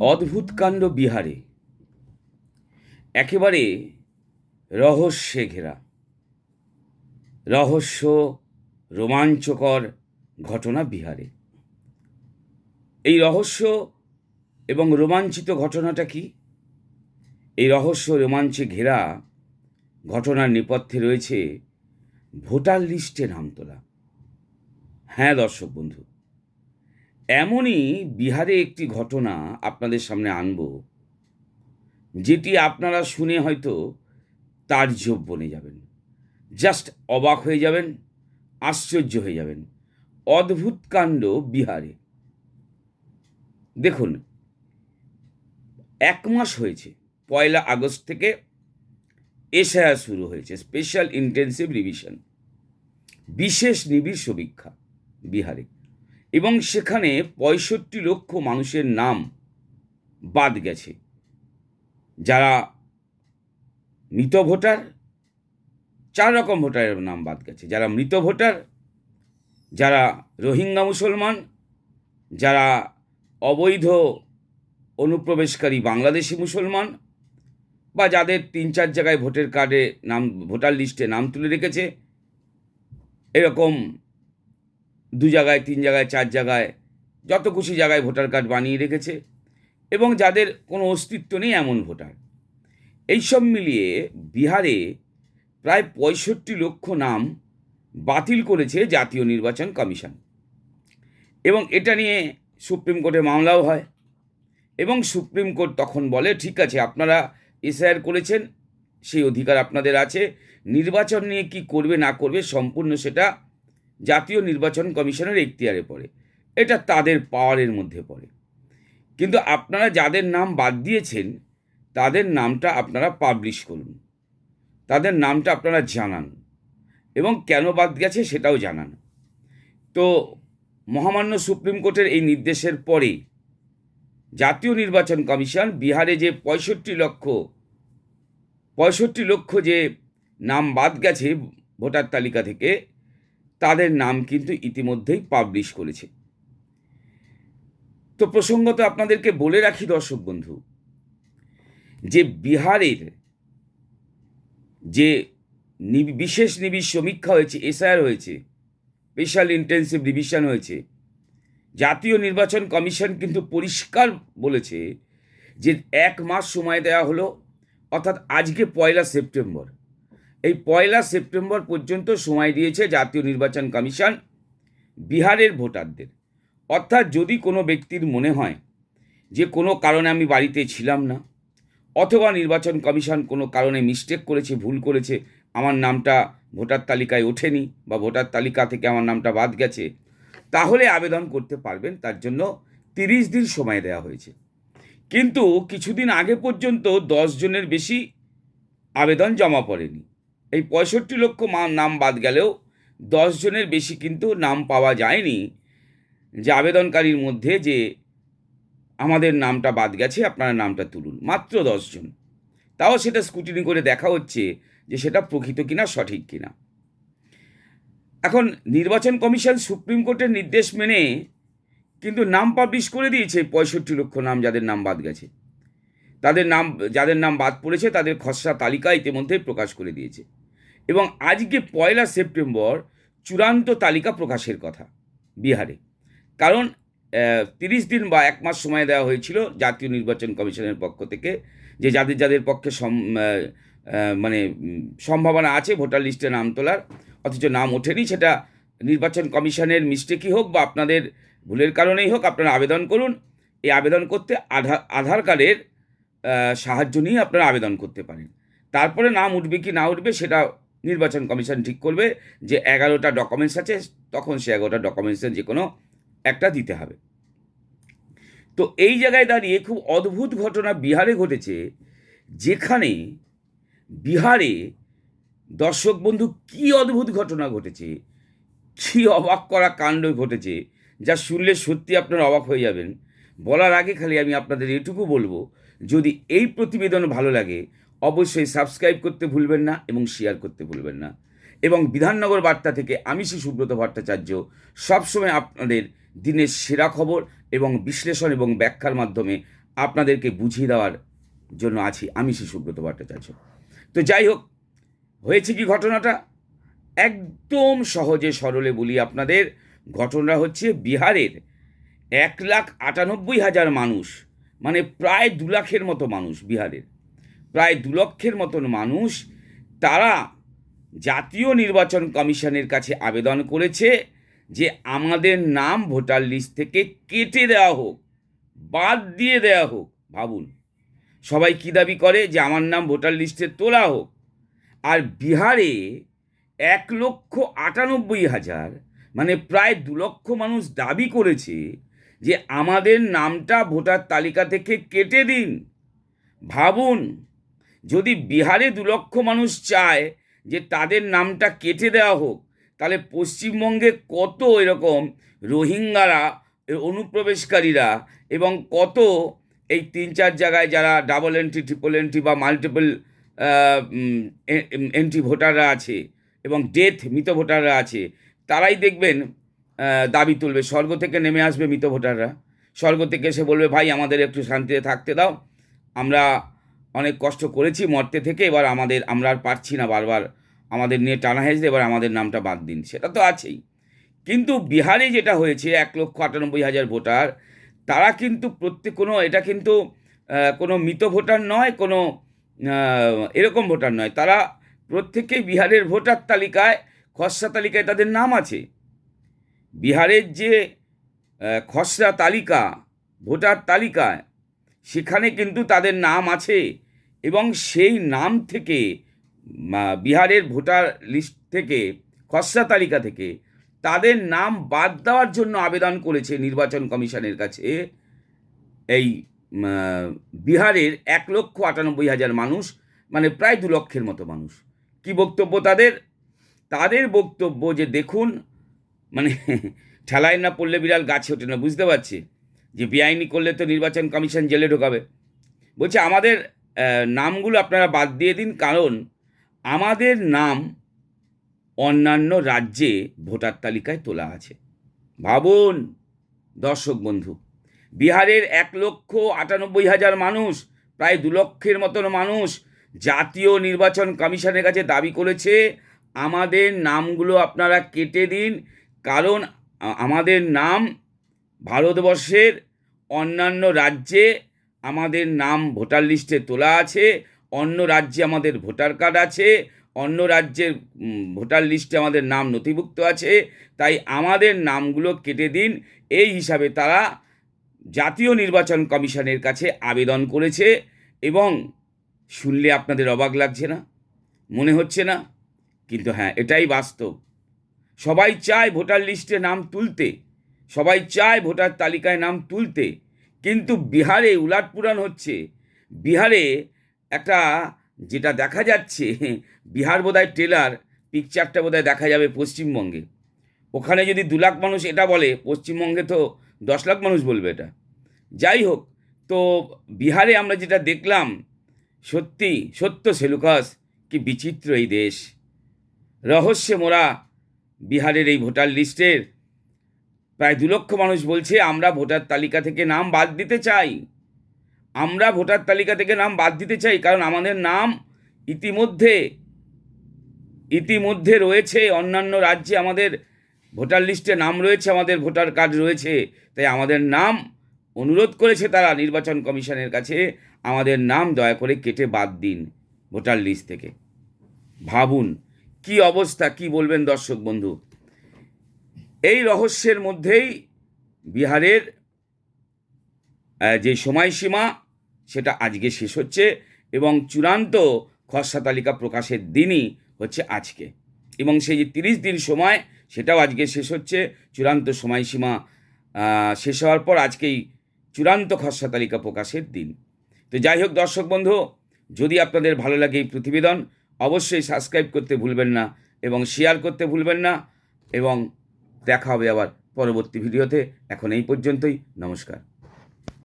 অদ্ভুত কাণ্ড বিহারে। একেবারে রহস্যে ঘেরা। রহস্য, রোমাঞ্চকর ঘটনা বিহারে। এই রহস্য এবং রোমাঞ্চিত ঘটনাটা কি? এই রহস্য, রোমাঞ্চে ঘেরা ঘটনার নেপথ্যে রয়েছে ভোটার লিস্টে নাম তোলা হ্যাঁ দর্শক বন্ধু এমনই বিহারে একটি ঘটনা আপনাদের সামনে আনব, যেটি আপনারা শুনে হয়তো তার তার্জব বনে যাবেন। জাস্ট অবাক হয়ে যাবেন, আশ্চর্য হয়ে যাবেন। অদ্ভুত কাণ্ড বিহারে। দেখুন, এক মাস হয়েছে, পয়লা আগস্ট থেকে এসআইআর শুরু হয়েছে, স্পেশাল ইন্টেন্সিভ রিভিশন, বিশেষ নিবিড় সমীক্ষা বিহারে। এবং সেখানে পঁয়ষট্টি লক্ষ মানুষের নাম বাদ গেছে। যারা মৃত ভোটার, চার রকম ভোটারের নাম বাদ গেছে। যারা মৃত ভোটার, যারা রোহিঙ্গা মুসলমান, যারা অবৈধ অনুপ্রবেশকারী বাংলাদেশি মুসলমান বা যাদের তিন চার জায়গায় ভোটের কার্ডে নাম, ভোটার লিস্টে নাম তুলে রেখেছে, এরকম দু জায়গায়, তিন জায়গায়, চার জায়গায়, যত খুশি জায়গায় ভোটার কার্ড বানিয়ে রেখেছে এবং যাদের কোনো অস্তিত্ব নেই এমন ভোটার। এইসব মিলিয়ে বিহারে প্রায় পঁয়ষট্টি লক্ষ নাম বাতিল করেছে জাতীয় নির্বাচন কমিশন। এবং এটা নিয়ে সুপ্রিম কোর্টে মামলাও হয়। এবং সুপ্রিম কোর্ট তখন বলে, ঠিক আছে, আপনারা এসআইআর করেছেন, সেই অধিকার আপনাদের আছে। নির্বাচন নিয়ে কি করবে, না করবে, সম্পূর্ণ সেটা জাতীয় নির্বাচন কমিশনের এখতিয়ারে পড়ে। এটা তাদের পাওয়ারের মধ্যে পড়ে। কিন্তু আপনারা যাদের নাম বাদ দিয়েছেন, তাদের নামটা আপনারা পাবলিশ করুন। তাদের নামটা আপনারা জানান। এবং কেন বাদ গেছে সেটাও জানান। তো মহামান্য সুপ্রিম কোর্টের এই নির্দেশের পরে জাতীয় নির্বাচন কমিশন বিহারে যে পঁয়ষট্টি লক্ষ পঁয়ষট্টি লক্ষ যে নাম বাদ গেছে ভোটার তালিকা থেকে তাদের নাম কিন্তু ইতিমধ্যেই পাবলিশ করেছে। তো প্রসঙ্গত আপনাদেরকে বলে রাখি দর্শক বন্ধু, যে বিহারের যে বিশেষ নিবিড় সমীক্ষা হয়েছে, এসআইআর হয়েছে স্পেশাল ইন্টেন্সিভ রিভিশন হয়েছে, জাতীয় নির্বাচন কমিশন কিন্তু পরিষ্কার বলেছে যে এক মাস সময় দেওয়া হলো, অর্থাৎ আজকে পয়লা সেপ্টেম্বর। এই পয়লা সেপ্টেম্বর পর্যন্ত সময় দিয়েছে জাতীয় নির্বাচন কমিশন বিহারের ভোটারদের। অর্থাৎ যদি কোনো ব্যক্তির মনে হয় যে কোনো কারণে আমি বাড়িতে ছিলাম না, অথবা নির্বাচন কমিশন কোনো কারণে মিস্টেক করেছে, ভুল করেছে, আমার নামটা ভোটার তালিকায় ওঠেনি বা ভোটার তালিকা থেকে আমার নামটা বাদ গেছে, তাহলে আবেদন করতে পারবেন, তার জন্য তিরিশ দিন সময় দেওয়া হয়েছে। কিন্তু কিছুদিন আগে পর্যন্ত দশ জনের বেশি আবেদন জমা পড়েনি। এই পঁয়ষট্টি লক্ষ মা- নাম বাদ গেলেও দশ জনের বেশি কিন্তু নাম পাওয়া যায়নি। যে আবেদনকারীর মধ্যে যে আমাদের নামটা বাদ গেছে, আপনারা নামটা তুলুন। মাত্র দশজন তাও সেটা স্কুটিনি করে দেখা হচ্ছে যে সেটা প্রকৃত কিনা, সঠিক কিনা। এখন নির্বাচন কমিশন সুপ্রিম কোর্টের নির্দেশ মেনে কিন্তু নাম পাবলিশ করে দিয়েছে পঁয়ষট্টি লক্ষ নাম যাদের নাম বাদ গেছে। তাদের নাম যাদের নাম বাদ পড়েছে তাদের খসড়া তালিকা ইতিমধ্যে প্রকাশ করে দিয়েছে। এবং আজকে পয়লা সেপ্টেম্বর চূড়ান্ত তালিকা প্রকাশের কথা বিহারে। কারণ তিরিশ দিন বা এক মাস সময় দেওয়া হয়েছিল জাতীয় নির্বাচন কমিশনের পক্ষ থেকে যে যাদের যাদের পক্ষে মানে সম্ভাবনা আছে ভোটার লিস্টে নাম তোলার, অথচ নাম ওঠেনি সেটা নির্বাচন কমিশনের মিস্টেকই হোক বা আপনাদের ভুলের কারণেই হোক, আপনারা আবেদন করুন। এই আবেদন করতে আধার আধার কার্ডের সাহায্য নিয়ে আপনারা আবেদন করতে পারেন। তারপরে নাম উঠবে কি না উঠবে সেটা নির্বাচন কমিশন ঠিক করবে যে এগারোটা ডকুমেন্টস আছে, তখন সে এগারোটা ডকুমেন্টসের যে কোনো একটা দিতে হবে। তো এই জায়গায় দাঁড়িয়ে খুব অদ্ভুত ঘটনা বিহারে ঘটেছে, যেখানে বিহারে দর্শক বন্ধু কী অদ্ভুত ঘটনা ঘটেছে, কী অবাক করা কাণ্ড ঘটেছে, যা শুনলে সত্যি আপনারা অবাক হয়ে যাবেন। বলার আগে খালি আমি আপনাদের এটুকু বলব, যদি এই প্রতিবেদন ভালো লাগে অবশ্যই সাবস্ক্রাইব করতে ভুলবেন না এবং শেয়ার করতে ভুলবেন না। এবং বিধাননগর বার্তা থেকে আমি শ্রী সুব্রত ভট্টাচার্য সবসময় আপনাদের দিনের সেরা খবর এবং বিশ্লেষণ এবং ব্যাখ্যার মাধ্যমে আপনাদেরকে বুঝিয়ে দেওয়ার জন্য আছি আমি শ্রী সুব্রত ভট্টাচার্য। তো যাই হোক, হয়েছে কি ঘটনাটা? একদম সহজে সরলে বলি আপনাদের ঘটনা হচ্ছে বিহারের এক লাখ আটানব্বই হাজার মানুষ মানে প্রায় দু লাখের মতো মানুষ বিহারের। প্রায় দু লক্ষের মতন মানুষ তারা জাতীয় নির্বাচন কমিশনের কাছে আবেদন করেছে যে আমাদের নাম ভোটার লিস্ট থেকে কেটে দেওয়া হোক, বাদ দিয়ে দেওয়া হোক, ভাবুন। সবাই কী দাবি করে যে আমার নাম ভোটার লিস্টে তোলা হোক? আর বিহারে এক লক্ষ আটানব্বই হাজার মানে প্রায় দু লক্ষ মানুষ দাবি করেছে যে আমাদের নামটা ভোটার তালিকা থেকে কেটে দিন। ভাবুন যদি বিহারে দু লক্ষ মানুষ চায় যে তাদের নামটা কেটে দেওয়া হোক, তাহলে পশ্চিমবঙ্গে কত এরকম রোহিঙ্গারা অনুপ্রবেশকারীরা এবং কত এই তিন চার জায়গায় যারা ডাবল এন্ট্রি ট্রিপল এন্ট্রি বা মাল্টিপল এন্ট্রি ভোটাররা আছে এবং ডেথ মৃত ভোটাররা আছে, তারাই দেখবেন দাবি তুলবে। স্বর্গ থেকে নেমে আসবে মৃত ভোটাররা। স্বর্গ থেকে এসে বলবে, ভাই, আমাদের একটু শান্তিতে থাকতে দাও। আমরা অনেক কষ্ট করেছি মরতে থেকে, এবার আমাদের, আমরা আর পারছি না বারবার আমাদের নিয়ে টানা হেসে এবার আমাদের নামটা বাদ দিন, সেটা তো আছেই। কিন্তু বিহারে যেটা হয়েছে, এক লক্ষ আটানব্বই হাজার ভোটার, তারা কিন্তু প্রত্যেক, কোনো, এটা কিন্তু কোনো মৃত ভোটার নয়, কোনো এরকম ভোটার নয়, তারা প্রত্যেকেই বিহারের ভোটার তালিকায়, খসড়া তালিকায় তাদের নাম আছে। বিহারের যে খসড়া তালিকা, ভোটার তালিকায় সেখানে কিন্তু তাদের নাম আছে এবং সেই নাম থেকে বিহারের ভোটার লিস্ট থেকে, খসড়া তালিকা থেকে তাদের নাম বাদ দেওয়ার জন্য আবেদন করেছে নির্বাচন কমিশনের কাছে এই বিহারের এক লক্ষ আটানব্বই হাজার মানুষ মানে প্রায় দু লক্ষের মতো মানুষ। কি বক্তব্য তাদের? তাদের বক্তব্য যে দেখুন মানে ঠেলায় না পড়লে বিড়াল গাছে ওঠে না, বুঝতে পারছি? যে বেআইনি করলে তো নির্বাচন কমিশন জেলে ঢোকাবে। বলছে, আমাদের নামগুলো আপনারা বাদ দিয়ে দিন, কারণ আমাদের নাম অন্যান্য রাজ্যে ভোটার তালিকায় তোলা আছে। ভাবুন, দর্শক বন্ধু, বিহারের এক লক্ষ আটানব্বই হাজার মানুষ, প্রায় দু লক্ষের মতন মানুষ জাতীয় নির্বাচন কমিশনের কাছে দাবি করেছে, আমাদের নামগুলো আপনারা কেটে দিন, কারণ আমাদের নাম ভারতবর্ষের অন্যান্য রাজ্যে আমাদের নাম ভোটার লিস্টে তোলা আছে, অন্য রাজ্যে আমাদের ভোটার কার্ড আছে, অন্য রাজ্যের ভোটার লিস্টে আমাদের নাম নথিভুক্ত আছে, তাই আমাদের নামগুলো কেটে দিন। এই হিসাবে তারা জাতীয় নির্বাচন কমিশনের কাছে আবেদন করেছে এবং শুনলে আপনাদের অবাক লাগছে না, মনে হচ্ছে না, কিন্তু হ্যাঁ এটাই বাস্তব। সবাই চায় ভোটার লিস্টে নাম তুলতে। সবাই চায় ভোটার তালিকায় নাম তুলতে। কিন্তু বিহারে উলাটপুরাণ হচ্ছে। বিহারে একটা যেটা দেখা যাচ্ছে, বিহার বোধহয় ট্রেলার পিকচারটা বোধহয় দেখা যাবে পশ্চিমবঙ্গে। ওখানে যদি দু লাখ মানুষ এটা বলে, পশ্চিমবঙ্গে তো দশ লাখ মানুষ বলবে এটা। যাই হোক, তো বিহারে আমরা যেটা দেখলাম, সত্যি, সত্য সেলুকাস, কি বিচিত্র এই দেশ। রহস্যে মোরা বিহারের এই ভোটার লিস্টের প্রায় দু লক্ষ মানুষ বলছে, আমরা ভোটার তালিকা থেকে নাম বাদ দিতে চাই। আমরা ভোটার তালিকা থেকে নাম বাদ দিতে চাই, কারণ আমাদের নাম ইতিমধ্যে ইতিমধ্যে রয়েছে। অন্যান্য রাজ্যে আমাদের ভোটার লিস্টে নাম রয়েছে, আমাদের ভোটার কার্ড রয়েছে। তাই আমাদের নাম অনুরোধ করেছে তারা নির্বাচন কমিশনের কাছে, আমাদের নাম দয়া করে কেটে বাদ দিন ভোটার লিস্ট থেকে। ভাবুন, কি অবস্থা, কি বলবেন দর্শক বন্ধু? এই রহস্যের মধ্যেই বিহারের যে সময়সীমা, সেটা আজকে শেষ হচ্ছে এবং চূড়ান্ত খসড়া তালিকা প্রকাশের দিনই হচ্ছে আজকে। এবং সেই যে তিরিশ দিন সময়, সেটাও আজকে শেষ হচ্ছে। চূড়ান্ত সময়সীমা শেষ হওয়ার পর আজকেই চূড়ান্ত খসড়া তালিকা প্রকাশের দিন। তো যাই হোক দর্শক বন্ধু, যদি আপনাদের ভালো লাগে এই প্রতিবেদন, অবশ্যই সাবস্ক্রাইব করতে ভুলবেন না এবং শেয়ার করতে ভুলবেন না এবং দেখা হবে আবার পরবর্তী ভিডিওতে। এখন এই পর্যন্তই নমস্কার।